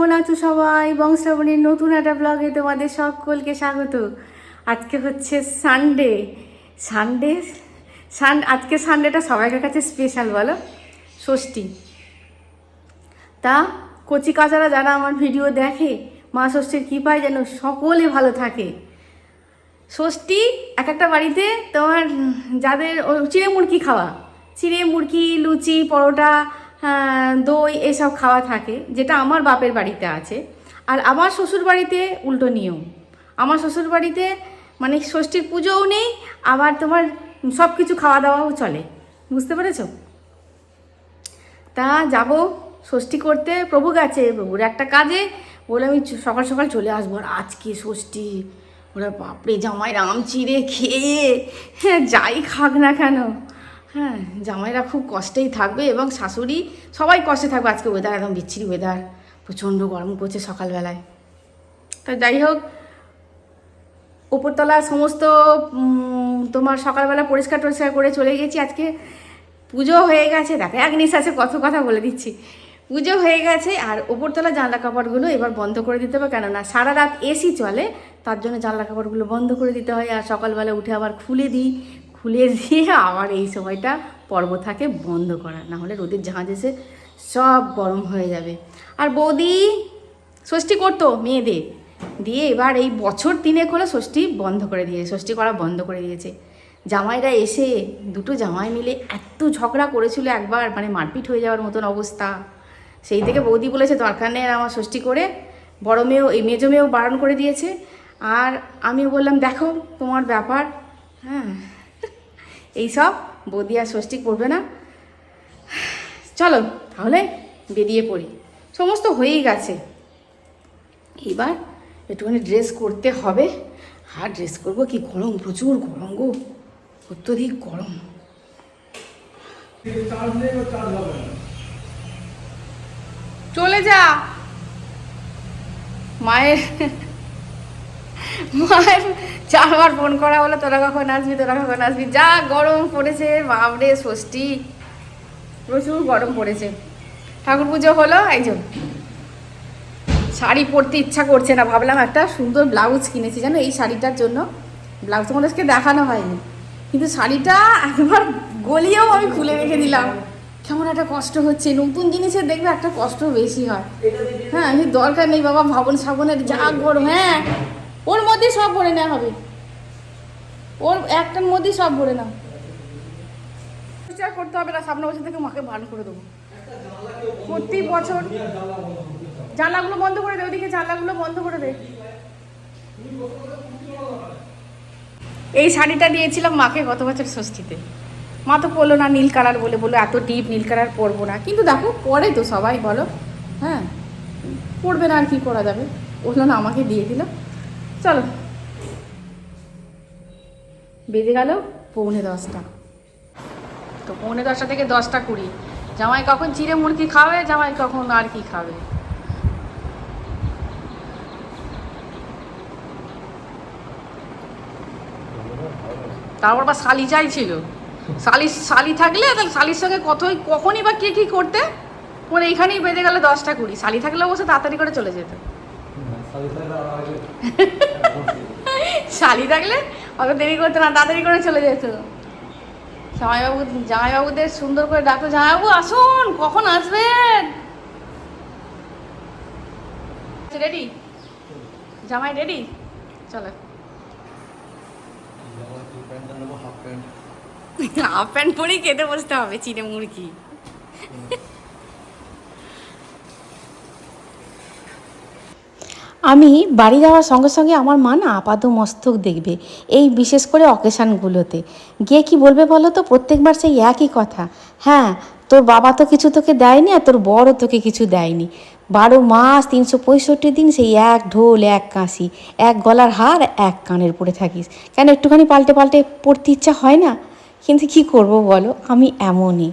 কেমন আছো সবাই? বংশাবলীর নতুন একটা ব্লগে তোমাদের সকলকে স্বাগত। আজকে হচ্ছে সানডে সানডে সান আজকে সানডেটা সবাইকার কাছে স্পেশাল বলো? ষষ্ঠী। তা কচি কাচারা যারা আমার ভিডিও দেখে, মা ষষ্ঠীর কী পায় যেন সকলে ভালো থাকে। ষষ্ঠী, এক একটা বাড়িতে তোমার যাদের চিড়ে মুরগি খাওয়া। চিড়ে মুরগি লুচি, পরোটা দই এসব খাওয়া থাকে, যেটা আমার বাপের বাড়িতে আছে। আর আমার শ্বশুর বাড়িতে উল্টো নিয়ম। আমার শ্বশুর বাড়িতে মানে ষষ্ঠীর পুজোও নেই, আবার তোমার সব কিছু খাওয়া দাওয়াও চলে। বুঝতে পেরেছ? তা যাব ষষ্ঠী করতে, প্রভু গেছে, প্রভুর একটা কাজে। বলে আমি সকাল সকাল চলে আসব আর আজকে ষষ্ঠী। ওরা বাপরে, জামাই রাম চিড়ে খেয়ে। হ্যাঁ যাই খাক না কেন। হ্যাঁ জামাইরা খুব কষ্টেই থাকবে এবং শাশুড়ি সবাই কষ্টে থাকবে। আজকে ওয়েদার একদম বিচ্ছিরি ওয়েদার প্রচণ্ড গরম পড়ছে সকালবেলায়। তা যাই হোক, উপরতলা সমস্ত তোমার সকালবেলা পরিষ্কার টরিষ্কার করে চলে গেছি। আজকে পুজো হয়ে গেছে। দেখো, এক নিঃশ্বাসে কত কথা বলে দিচ্ছি। পুজো হয়ে গেছে আর ওপরতলা জানলা কাপড়গুলো এবার বন্ধ করে দিতে হবে। কেননা সারা রাত এসি চলে, তার জন্য জানলা কাপড়গুলো বন্ধ করে দিতে হয়। আর সকালবেলা উঠে আবার খুলে দিই। খুলে দিয়ে আবার এই সময়টা পর্ব থাকে বন্ধ করা, না হলে রোদের জাহাজ এসে সব গরম হয়ে যাবে। আর বৌদি, ষষ্ঠী করতো মেয়েদের। দিয়ে এবার এই বছর তিনেক হলো ষষ্ঠী বন্ধ করে দিয়েছে, ষষ্ঠী করা বন্ধ করে দিয়েছে। জামাইরা এসে দুটো জামাই মিলে এত ঝগড়া করেছিল একবার মানে মারপিট হয়ে যাওয়ার মতন অবস্থা। সেই থেকে বৌদি বলেছে, দরকার নেই আমার ষষ্ঠী করে। বড় মেয়েও, এই মেজো মেয়েও বারণ করে দিয়েছে। আর আমিও বললাম, দেখো তোমার ব্যাপার। হ্যাঁ। এইসব বৌদি আর ষষ্ঠী করবে না। চলো, তাহলে বেরিয়ে পড়ি। সমস্ত হয়েই গেছে। এবার একটুখানি ড্রেস করতে হবে। আর ড্রেস করব কি গরম, প্রচুর গরম গো। অত্যধিক গরম। চলে যা। মায়ের মায়ের চারবার ফোন করা হলো তোরা কখন আসবি তোরা কখন আসবি? যা গরম পড়েছে বাবরে ষষ্ঠী। প্রচুর গরম পড়েছে। ঠাকুর পুজো হলো একজন শাড়ি পরতে ইচ্ছা করছে না। ভাবলাম একটা সুন্দর ব্লাউজ কিনেছি জানো এই শাড়িটার জন্য। ব্লাউজ তোমাদেরকে দেখানো হয়নি। কিন্তু শাড়িটা একবার গলিয়েও আমি খুলে রেখে দিলাম। কেমন একটা কষ্ট হচ্ছে। নতুন জিনিসের দেখবে একটা কষ্ট বেশি হয়। হ্যাঁ দরকার নেই বাবা ভাবন সাবনের যা গরম হ্যাঁ। ওর মধ্যে সব ভরে নেওয়া হবে। ওর একটার মধ্যেই সব ভরে নাও। করতে হবে না সামনে বছর থেকে মাকে বারণ করে দেবো। প্রতি বছর জানলাগুলো বন্ধ করে দে ওদিকে জানলাগুলো বন্ধ করে দে। এই শাড়িটা দিয়েছিলাম মাকে গত বছর ষষ্ঠীতে। মা তো পরলো না নীল কালার বলে, বলল এত ডিপ নীল কালার পরবো না। কিন্তু দেখো, পরে তো সবাই বলো হ্যাঁ পরবে না আর কি করা যাবে? বলল, না, আমাকে দিয়ে দিল। চলো। বেজে গেল পৌনে দশটা। তো পৌনে দশটা থেকে দশটা কুড়ি। জামাই কখন চিড়ে মুরগি খাবে, জামাই কখন আর কি খাবে? তারপর বা শালি চাইছিল শালি শালি থাকলে তাহলে শালির সঙ্গে কতই, কখনই বা কে কী করতে? ওর এইখানেই বেজে গেল দশটা কুড়ি। শালি থাকলে অবশ্য তাড়াতাড়ি করে চলে যেত। শালি থাকলে অত দেরি করতো না তাড়াতাড়ি করে চলে যেত। জামাইবাবু জামাইবাবুদের সুন্দর করে ডাকতো জামাইবাবু আসুন কখন আসবেন? রেডি জামাই রেডি চলো। হাফ প্যান্ট পরেই কেটে বসতে হবে চিড়ে মুরগি। আমি বাড়ি যাওয়ার সঙ্গে সঙ্গে আমার মা না আপাত মস্তক দেখবে, এই বিশেষ করে অকেশানগুলোতে গিয়ে কি বলবে বলো তো? প্রত্যেকবার সেই একই কথা। হ্যাঁ তোর বাবা তো কিছু তোকে দেয়নি আর তোর বড় তোকে কিছু দেয়নি। বারো মাস তিনশো পঁয়ষট্টি দিন সেই এক ঢোল, এক কাঁসি এক গলার হার, এক কানের পরে থাকিস। কেন একটুখানি পাল্টে পাল্টে পড়তে ইচ্ছা হয় না? কিন্তু কি করব বলো? আমি এমনই।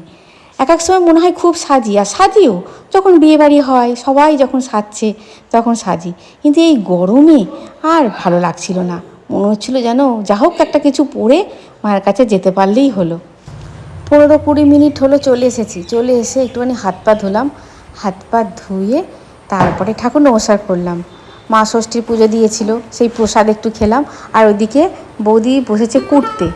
এক এক সময় মনে হয় খুব সাজি, আর সাজিও। যখন বিয়ে বাড়ি হয়, সবাই যখন সাজছে, তখন সাজি। কিন্তু এই গরমে আর ভালো লাগছিল না। মনে হচ্ছিল যেন যা হোক একটা কিছু পরে মায়ের কাছে যেতে পারলেই হলো। পনেরো কুড়ি মিনিট হলো, চলে এসেছি। চলে এসে একটুখানি হাত পা ধুলাম। হাত পা ধুয়ে তারপরে ঠাকুর নমস্কার করলাম। মা ষষ্ঠীর পুজো দিয়েছিল, সেই প্রসাদ একটু খেলাম। আর ওইদিকে বৌদি বসেছে কুটতে।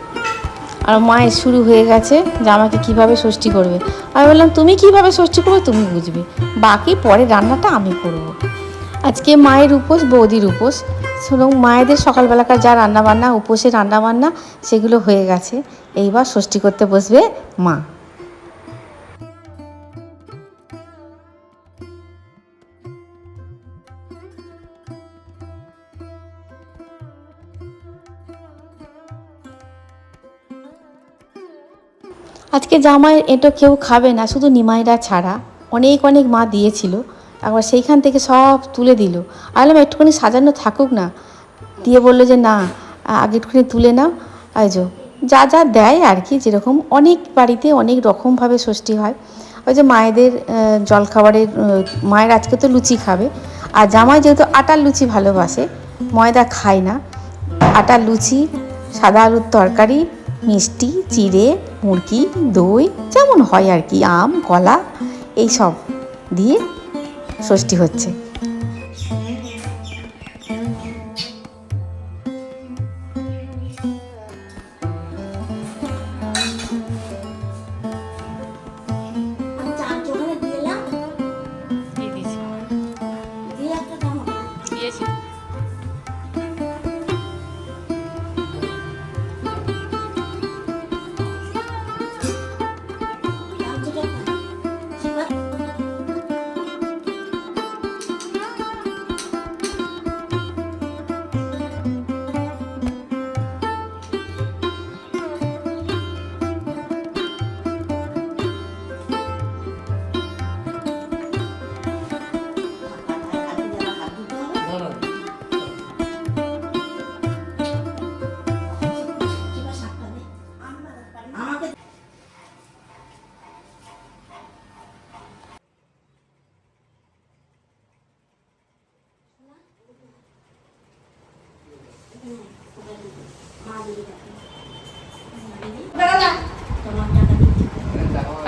আর মায়ের শুরু হয়ে গেছে যে আমাকে কীভাবে ষষ্ঠী করবে। আমি বললাম, তুমি কীভাবে ষষ্ঠী করবে তুমি বুঝবে। বাকি পরে রান্নাটা আমি করব। আজকে মায়ের উপোস, বৌদির উপোস। শুনুন মায়েদের সকালবেলাকার যা রান্নাবান্না উপোসে রান্নাবান্না, সেগুলো হয়ে গেছে। এইবার ষষ্ঠী করতে বসবে মা। আজকে জামাই এটো কেউ খাবে না, শুধু নিমাইরা ছাড়া। অনেক অনেক মা দিয়েছিল। একবার সেইখান থেকে সব তুলে দিল। আমি বললাম, একটুখানি সাজানো থাকুক না। দিয়ে বলল যে, না, আগে একটুখানি তুলে নাও। আইজো যা যা দেয় আর কি, যেরকম অনেক বাড়িতে অনেক রকমভাবে ষষ্ঠী হয়। ওই যে মায়েদের জলখাবারের মায়ের আজকে তো লুচি খাবে। আর জামাই যেহেতু আটার লুচি ভালোবাসে, ময়দা খায় না। আটার লুচি, সাদা আলুর তরকারি, মিষ্টি, চিড়ে মুরগি দই যেমন হয় আর কি আম কলা এই সব দিয়ে ষষ্ঠী হচ্ছে।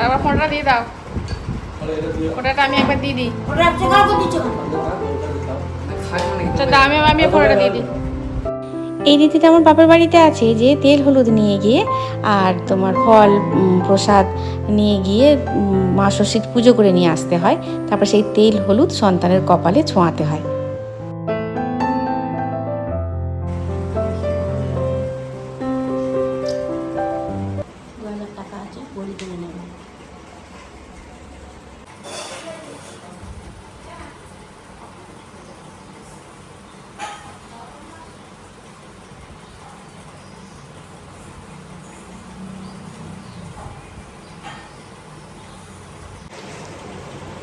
আবার ফোনটা দিয়ে দাও। আমি একবার দিয়ে দিই? আচ্ছা দামি আমি ফোনটা দিয়ে দিই। এই রীতিতে আমার বাপের বাড়িতে আছে, যে তেল হলুদ নিয়ে গিয়ে আর তোমার ফল প্রসাদ নিয়ে গিয়ে মা ষষ্ঠীর পুজো করে নিয়ে আসতে হয়। তারপর সেই তেল হলুদ সন্তানের কপালে ছোঁয়াতে হয়।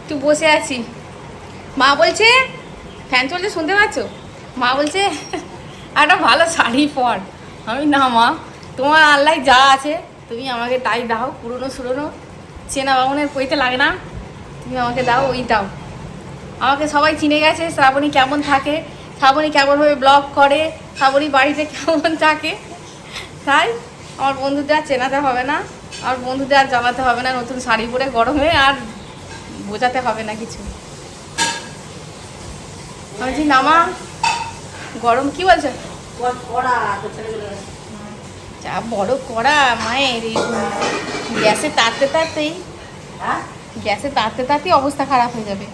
তুই বসে আছি। মা বলছে, ফ্যান চলছে শুনতে পাচ্ছ? মা বলছে একটা ভালো শাড়ি পর। আমি না মা, তোমার আল্লাহ যা আছে তুমি আমাকে তাই দাও, পুরনো সুরনো চেনা বামনের পইতে লাগে না। তুমি আমাকে দাও, ওই দাও। আমাকে সবাই চিনে গেছে, শ্রাবণী কেমন থাকে, শ্রাবণী কেমনভাবে ব্লগ করে, শ্রাবণী বাড়িতে কেমন থাকে। তাই আমার বন্ধুদের আর চেনাতে হবে না, আমার বন্ধুদের আর জামাতে হবে না, নতুন শাড়ি পরে গরমে আর বোঝাতে হবে না কিছু। আমি নামা গরম কি বলছো? যা বড় করা মায়ের এই গ্যাসে তাড়তে তাড়তেই হ্যাঁ? গ্যাসে তাড়তে তাড়তেই অবস্থা খারাপ হয়ে যাবে।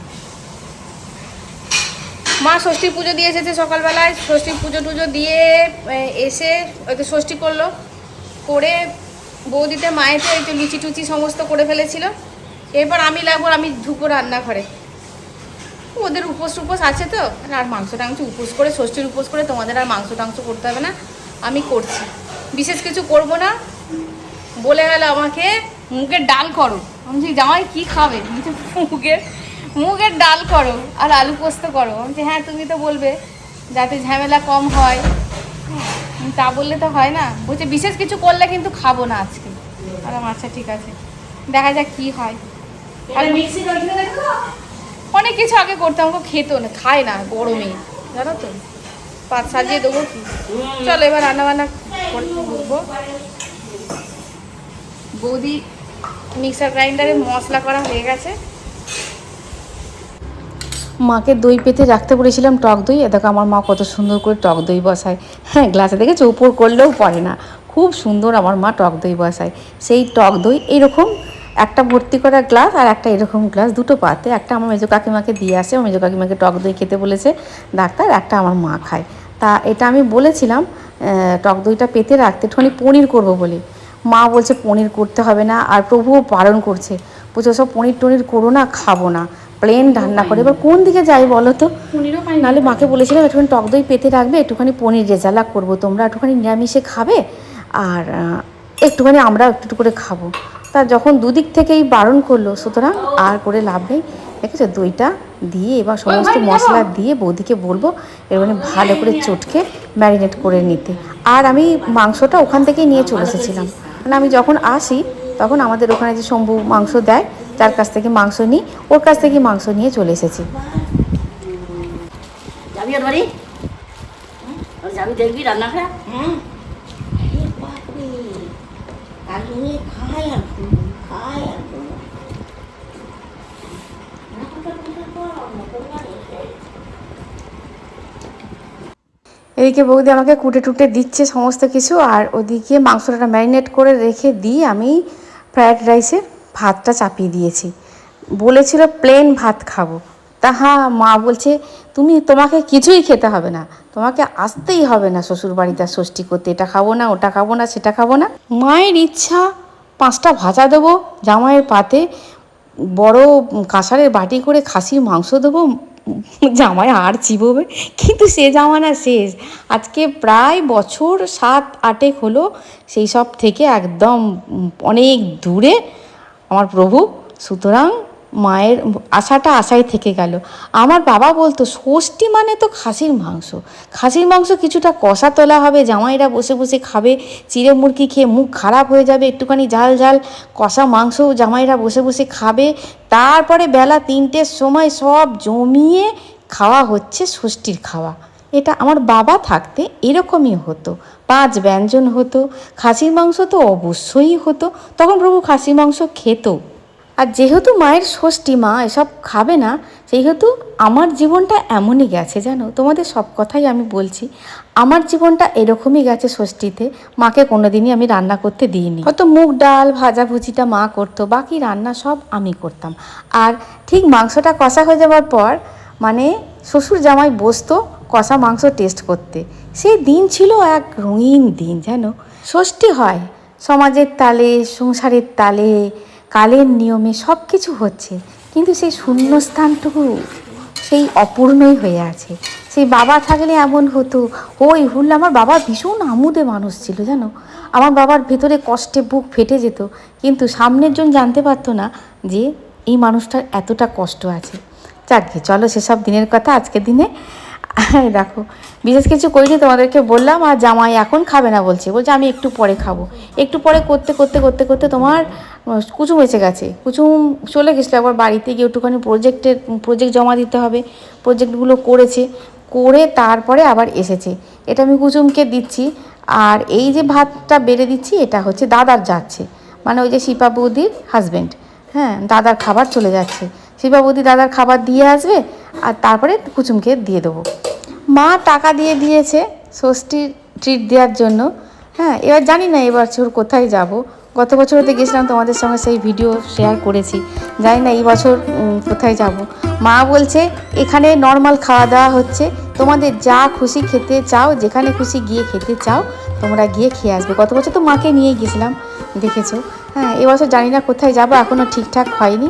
মা ষষ্ঠী পুজো দিয়ে এসেছে সকালবেলায়। ষষ্ঠী পুজো টুজো দিয়ে এসে ওই তো ষষ্ঠী করল। করে বৌদিতে, মায়েতে ওই তো লুচি টুচি সমস্ত করে ফেলেছিল। এরপর আমি লাগবো আমি ঢুকবো রান্নাঘরে। ওদের উপোস টুপোস আছে তো? আর মাংস টাংস উপোস করে, ষষ্ঠীর উপোস করে তোমাদের আর মাংস টাংস করতে হবে না। আমি করছি। বিশেষ কিছু করব না। বলে গেল আমাকে মুগের ডাল করো। আমি বলছি, জামাই কি খাবে? মুগের মুগের ডাল করো আর আলু পোস্ত করো। আমি বলছি, হ্যাঁ তুমি তো বলবে যাতে ঝামেলা কম হয়। তা বললে তো হয় না। বলছে বিশেষ কিছু করলে কিন্তু খাব না আজকে। আর আচ্ছা ঠিক আছে। দেখা যাক কি হয়। অনেক কিছু আগে করতাম আমাকে খেতো না খায় না গরমে। জানো তো? পাত সাজিয়ে দেবো কি? চলো এবার রান্না বান্না বৌদি মিক্সার গ্রাইন্ডারে মশলা করা হয়ে গেছে। মাকে দই পেতে রাখতে বলেছিলাম টক দই। দেখো আমার মা কত সুন্দর করে টক দই বসায়। হ্যাঁ গ্লাসে দেখে চৌপর করলেও পড়ে না। খুব সুন্দর আমার মা টক দই বসায়। সেই টক দই এরকম একটা ভর্তি করা গ্লাস আর একটা এরকম গ্লাস দুটো পাতে। একটা আমার মেজো কাকিমাকে দিয়ে আসে। মেজো কাকিমাকে টক দই খেতে বলেছে। ডাক্তার, একটা আমার মা খায়। তা এটা আমি বলেছিলাম টক দইটা পেতে রাখতে একটুখানি পনির করব বলে। মা বলছে পনির করতে হবে না। আর প্রভুও বারণ করছে। বলছে সব পনির টনির করো না খাব না। প্লেন রান্না করে। এবার কোন দিকে যাই বলো তো? নাহলে মাকে বলেছিলাম একটুখানি টক দই পেতে রাখবে একটুখানি পনির রেজালা করব তোমরা একটুখানি নিরামিষে খাবে আর একটুখানি আমরা একটু একটু করে খাব। তা যখন দুদিক থেকেই বারণ করল সুতরাং আর করে লাভ নেই। দেখেছ? দইটা দিয়ে এবার সমস্ত মশলা দিয়ে বৌদিকে বলব এবার ভালো করে চটকে ম্যারিনেট করে নিতে। আর আমি মাংসটা ওখান থেকেই নিয়ে চলে এসেছিলাম। মানে আমি যখন আসি তখন আমাদের ওখানে যে শম্ভু মাংস দেয় যার কাছ থেকে মাংস নিই ওর কাছ থেকে মাংস নিয়ে চলে এসেছি। যাবি দেখবি রান্না খায়? হ্যাঁ খায় খায় আর ঘুমো। রান্না কর, রান্না কর, নতুন বাড়ি এসে। এদিকে বৌদি আমাকে কুটে টুটে দিচ্ছে সমস্ত কিছু, আর ওদিকে মাংসটা ম্যারিনেট করে রেখে দিয়ে আমি ফ্রায়েড রাইসে। ভাতটা চাপিয়ে দিয়েছি। বলেছিল প্লেন ভাত খাব। তা হ্যাঁ মা বলছে, তুমি তোমাকে কিছুই খেতে হবে না। তোমাকে আসতেই হবে না শ্বশুর বাড়িতে ষষ্ঠী করতে। এটা খাব না, ওটা খাব না, সেটা খাব না। মায়ের ইচ্ছা, পাঁচটা ভাজা দেবো জামাইয়ের পাতে। বড় কাঁসারের বাটি করে খাসির মাংস দেবো জামায় আর চিবোবে। কিন্তু সে জামানা শেষ। আজকে প্রায় বছর সাত আটেক হলো, সেই সব থেকে একদম অনেক দূরে আমার প্রভু। সুতরাং মায়ের আশাটা আশাই থেকে গেল। আমার বাবা বলতো, ষষ্ঠী মানে তো খাসির মাংস। খাসির মাংস কিছুটা কষা তোলা হবে, জামাইরা বসে বসে খাবে, চিড়ে মুরগি খেয়ে মুখ খারাপ হয়ে যাবে, একটুখানি ঝাল ঝাল কষা মাংস জামাইরা বসে বসে খাবে। তারপরে বেলা তিনটের সময় সব জমিয়ে খাওয়া হচ্ছে ষষ্ঠীর খাওয়া। এটা আমার বাবা থাকতে এরকমই হতো। পাঁচ ব্যঞ্জন হতো। খাসির মাংস তো অবশ্যই হতো। তখন প্রভু খাসির মাংস খেত। আর যেহেতু মায়ের ষষ্ঠী, মা এসব খাবে না, সেহেতু আমার জীবনটা এমনই গেছে, জানো? তোমাদের সব কথাই আমি বলছি। আমার জীবনটা এরকমই গেছে ষষ্ঠীতে, মাকে কোনোদিনই আমি রান্না করতে দিইনি। হয়তো মুগ ডাল, ভাজা ভুজিটা মা করতো, বাকি রান্না সব আমি করতাম। আর ঠিক মাংসটা কষা হয়ে যাওয়ার পর মানে শ্বশুর জামাই বসতো কষা মাংস টেস্ট করতে। সেই দিন ছিল এক রঙিন দিন, জানো? ষষ্ঠী হয়, সমাজের তালে, সংসারের তালে কালের নিয়মে সব কিছু হচ্ছে, কিন্তু সেই শূন্যস্থানটুকু সেই অপূর্ণই হয়ে আছে। সেই বাবা থাকলে এমন হতো, ওই হুল্লা, আমার বাবা ভীষণ আমুদে মানুষ ছিল, জানো? আমার বাবার ভেতরে কষ্টে বুক ফেটে যেত, কিন্তু সামনের জন জানতে পারতো না যে এই মানুষটার এতটা কষ্ট আছে। যাকে চলো সেসব দিনের কথা আজকের দিনে। দেখো, বিশেষ কিছু করিনি, তোমাদেরকে বললাম, আর জামাই এখন খাবে না বলছে। বলছে, আমি একটু পরে খাব। একটু পরে করতে করতে করতে করতে তোমার কুচুম এসে গেছে। কুচুম চলে গেছিল, একবার বাড়িতে গিয়ে একটুখানি প্রজেক্টের প্রজেক্ট জমা দিতে হবে। প্রজেক্টগুলো করেছে, করে তারপরে আবার এসেছে। এটা আমি কুচুমকে দিচ্ছি, আর এই যে ভাতটা বেড়ে দিচ্ছি, এটা হচ্ছে দাদার যাচ্ছে। মানে ওই যে শিপা বৌদির হাজব্যান্ড হ্যাঁ দাদার খাবার চলে যাচ্ছে। শিপা বৌদি দাদার খাবার দিয়ে আসবে, আর তারপরে কুচুমকে দিয়ে দেবো। মা টাকা দিয়ে দিয়েছে ষষ্ঠীর ট্রিট দেওয়ার জন্য। হ্যাঁ এবার জানি না এবার এবছর কোথায় যাব। গত বছর হতে গেছিলাম তোমাদের সঙ্গে সেই ভিডিও শেয়ার করেছি। জানি না, এই বছর কোথায় যাব। মা বলছে, এখানে নর্মাল খাওয়া দাওয়া হচ্ছে। তোমাদের যা খুশি খেতে চাও, যেখানে খুশি গিয়ে খেতে চাও, তোমরা গিয়ে খেয়ে আসবে। গত বছর তো মাকে নিয়ে গেছিলাম দেখেছ? হ্যাঁ এবছর জানি না কোথায় যাব এখনও ঠিকঠাক হয়নি।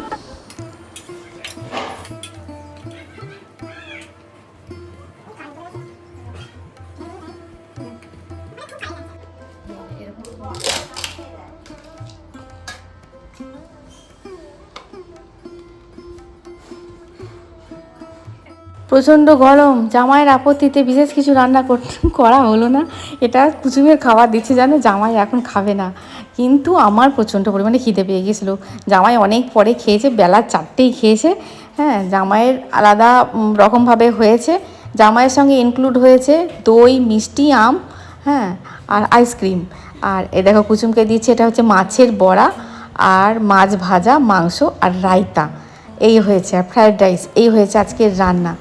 প্রচণ্ড গরম, জামাইয়ের আপত্তিতে বিশেষ কিছু রান্না করা হলো না। এটা কুচুমের খাবার দিচ্ছে জানো, জামাই এখন খাবে না। কিন্তু আমার প্রচণ্ড পরিমাণে খিদে পেয়ে গেছিল। জামাই অনেক পরে খেয়েছে, বেলা চারটেই খেয়েছে। হ্যাঁ জামাইয়ের আলাদা রকমভাবে হয়েছে। জামাইয়ের সঙ্গে ইনক্লুড হয়েছে দই, মিষ্টি, আম হ্যাঁ আর আইসক্রিম আর এ দেখো কুচুমকে দিচ্ছে, এটা হচ্ছে মাছের বড়া আর মাছ ভাজা, মাংস আর রায়তা। এই হয়েছে, আর ফ্রায়েড রাইস এই হয়েছে আজকের রান্না।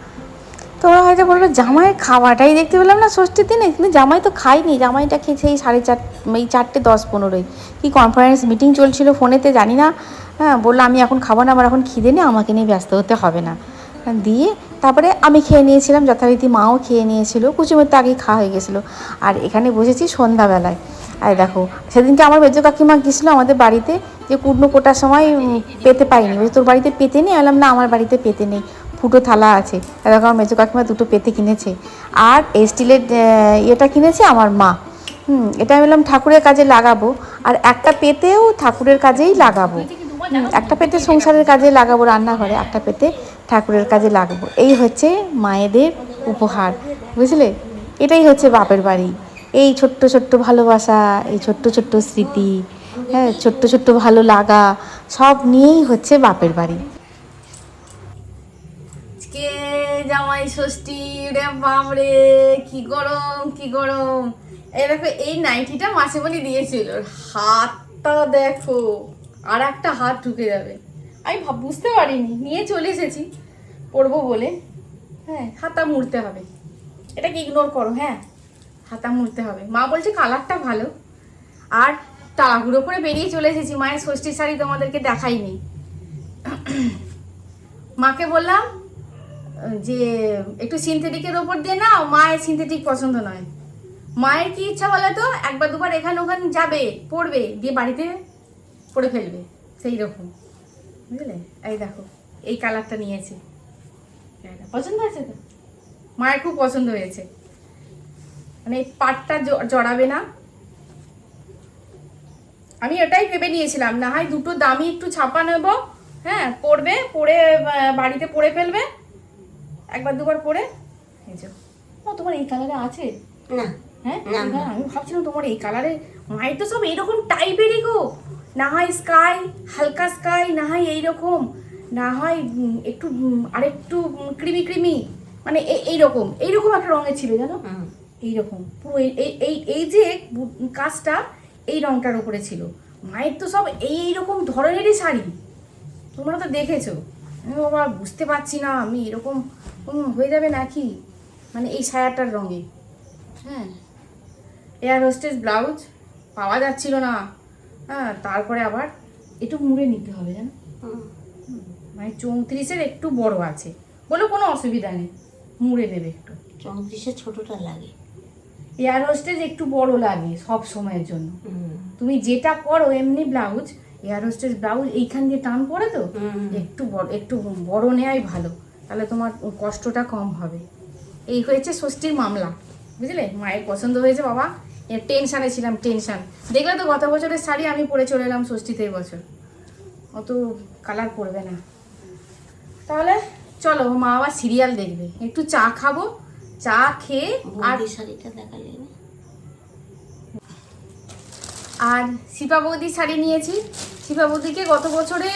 তোমরা হয়তো বলবে জামাই খাওয়াটাই দেখতে পেলাম না ষষ্ঠীর দিনে। কিন্তু জামাই তো খাইনি জামাইটা খেয়েছে এই সাড়ে চার, এই চারটে দশ পনেরোই। কি কনফারেন্স মিটিং চলছিল ফোনেতে জানি না। হ্যাঁ বলল, আমি এখন খাব না, আমার এখন খিদে নেই, আমাকে নিয়ে ব্যস্ত হতে হবে না। দিয়ে তারপরে আমি খেয়ে নিয়েছিলাম, যথারীতি মাও খেয়ে নিয়েছিল। কুচুমের তো আগেই খাওয়া হয়ে গেছিল। আর এখানে বসেছি সন্ধ্যাবেলায়। আর দেখো, সেদিনকে আমার মেজো কাকিমা গেছিল আমাদের বাড়িতে যে কুটনো কোটার সময় পেতে পাইনি তোর বাড়িতে পেতে নেই? আলাম না, আমার বাড়িতে পেতে নেই। ফুটো থালা আছে। দেখো আমার মেজো কাকিমা দুটো পেতে কিনেছে। আর এই স্টিলের ইয়েটা কিনেছে আমার মা। হুম, এটা আমি বললাম ঠাকুরের কাজে লাগাবো। আর একটা পেতেও ঠাকুরের কাজেই লাগাবো। একটা পেতে সংসারের কাজে লাগাবো, রান্নাঘরে একটা পেতে ঠাকুরের কাজে লাগাবো। এই হচ্ছে মায়েদের উপহার। বুঝলে? এটাই হচ্ছে বাপের বাড়ি। এই ছোট্ট ছোট্ট ভালোবাসা, এই ছোট্ট ছোট্ট স্মৃতি হ্যাঁ ছোট্ট ছোট্ট ভালো লাগা, সব নিয়েই হচ্ছে বাপের বাড়ি আজকে জামাই ষষ্ঠী, রে বাপরে, কি গরম কি গরম। এই দেখো, এই নাইটিটা মাসে বলি দিয়েছিল। হাতটা দেখো, আর একটা হাত ঢুকে যাবে। আমি বুঝতে পারিনি, নিয়ে চলে এসেছি। পরবো বলে। হ্যাঁ হাতা মুড়তে হবে। এটাকে ইগনোর করো হ্যাঁ। হাতা মুড়তে হবে। মা বলছে কালারটা ভালো। আর তাড়াহুড়ো করে বেরিয়ে চলে এসেছি। মায়ের ষষ্ঠীর শাড়ি তোমাদেরকে দেখাইনি। মাকে বললাম যে একটু সিনথেটিকের ওপর দিয়ে নাও, মায়ের সিনথেটিক পছন্দ নয়। মায়ের কি ইচ্ছা বলে তো? একবার দুবার এখানে ওখানে যাবে, পড়বে দিয়ে বাড়িতে পড়ে ফেলবে। সেই রকম বুঝলে? এই দেখো, এই কালারটা নিয়েছি। পছন্দ হয়েছে তো? মায়ের খুব পছন্দ হয়েছে। মানে পাটটা জড়াবে না। আমি এটাই ভেবে নিয়েছিলাম, না হয় দুটো দামি একটু ছাপা নেব হ্যাঁ পড়বে, পড়ে বাড়িতে পড়ে ফেলবে। একবার দুবার পরে এই যে ও তোমার এই কালারে আছে? না হ্যাঁ? আমি ভাবছিলাম তোমার এই কালারে মায়ের তো সব এইরকম টাইপেরই গো। না হয় স্কাই হালকা স্কাই না হয় এইরকম না হয় একটু আরেকটু ক্রিমি ক্রিমি মানে এই এইরকম এইরকম একটা রঙের ছিল জানো। এইরকম পুরো এই এই যে কাজটা এই রংটার উপরে ছিল। মায়ের তো সব এই এইরকম ধরনেরই শাড়ি। তোমরা তো দেখেছ। আমি বাবা বুঝতে পারছি না আমি এরকম হয়ে যাবে নাকি? মানে এই সায়াটার রঙে। হ্যাঁ। এয়ার হোস্টেস ব্লাউজ পাওয়া যাচ্ছিল না। হ্যাঁ তারপরে আবার একটু মুড়ে নিতে হবে জানো? মানে চৌত্রিশের একটু বড় আছে বলো কোনো অসুবিধা নেই। মুড়ে দেবে একটু। চৌত্রিশে ছোটটা লাগে। এয়ার হোস্টেস একটু বড় লাগে সব সময়ের জন্য। তুমি যেটা পরো এমনি ব্লাউজ এয়ার হোস্টেস ব্লাউজ এইখান দিয়ে টান পড়ে তো? একটু বড় একটু বড় নেওয়াই ভালো। তাহলে তোমার কষ্টটা কম হবে। এই হয়েছে ষষ্ঠীর মামলা। বুঝলে? মায়ের পছন্দ হয়েছে বাবা। টেনশানে ছিলাম টেনশান দেখলে তো গত বছরের শাড়ি আমি পরে চলে এলাম ষষ্ঠীতে বছর। অত কালার পড়বে না। তাহলে চলো মা আবার সিরিয়াল দেখবে। একটু চা খাব চা খেয়ে আর শাড়িটা দেখালে আর শিপা বৌদির শাড়ি নিয়েছি। শিপা বৌদিকে গত বছরে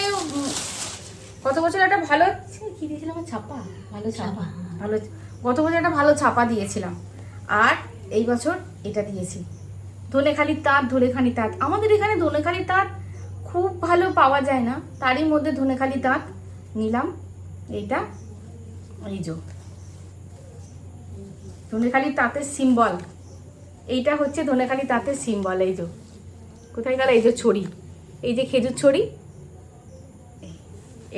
গত বছর একটা ভালো কি দিয়েছিলাম ছাপা। ভালো ছাপা। ভালো গত বছর একটা ভালো ছাপা দিয়েছিলাম। আর এই বছর এটা দিয়েছি। ধনেখালির তাঁত ধনেখালি তাঁত। আমাদের এখানে ধনেখালি তাঁত খুব ভালো পাওয়া যায় না। তারই মধ্যে ধনেখালি তাঁত নিলাম। এইটা এই যে। ধনেখালি তাঁতের সিম্বল এইটা হচ্ছে ধনেখালি তাঁতের সিম্বল এই যে। কোথায় গেল? এই যে ছড়ি। এই যে খেজুর ছড়ি।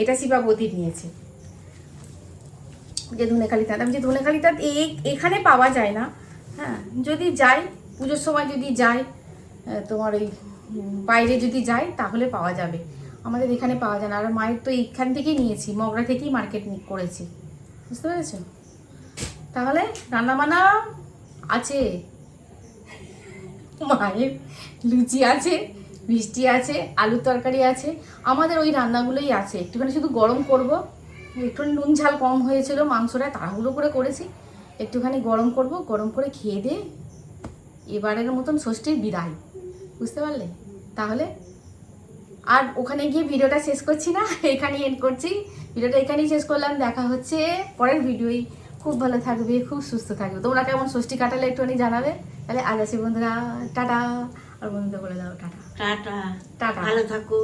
এটা শিবাবতীর নিয়েছে। যে ধনেখালি তাঁত। আমি যে ধনেখালি তাঁত এখানে পাওয়া যায় না। হ্যাঁ যদি যাই, পুজোর সময় যদি যাই তোমার ওই বাইরে যদি যাই, তাহলে পাওয়া যাবে। আমাদের এখানে পাওয়া যায় না। আর মায়ের তো এইখান থেকেই নিয়েছি। মগরা থেকেই মার্কেট করেছি। বুঝতে পেরেছ? তাহলে রান্নাবান্না আছে। মায়ের লুচি আছে, মিষ্টি আছে, আলুর তরকারি আছে, আমাদের ওই রান্নাগুলোই আছে। একটুখানি শুধু গরম করব। একটুখানি নুন ঝাল কম হয়েছিল, মাংসটা তাড়াহুড়ো করে করেছি। একটুখানি গরম করব, গরম করে খেয়ে দিয়ে এবারের মতন ষষ্ঠীর বিদায়। বুঝতে পারলে? তাহলে আর ওখানে গিয়ে ভিডিওটা শেষ করছি না এখানেই এন্ড করছি। ভিডিওটা এখানেই শেষ করলাম, দেখা হচ্ছে পরের ভিডিওই। খুব ভালো থাকবে, খুব সুস্থ থাকবে। তোমরা কেমন ষষ্ঠী কাটালে একটুখানি জানাবে। তাহলে আজ আসি বন্ধুরা টাটা। আর বন্ধুদের বলে দাও টাটা। টাটা। টাটা। ভালো থাকো।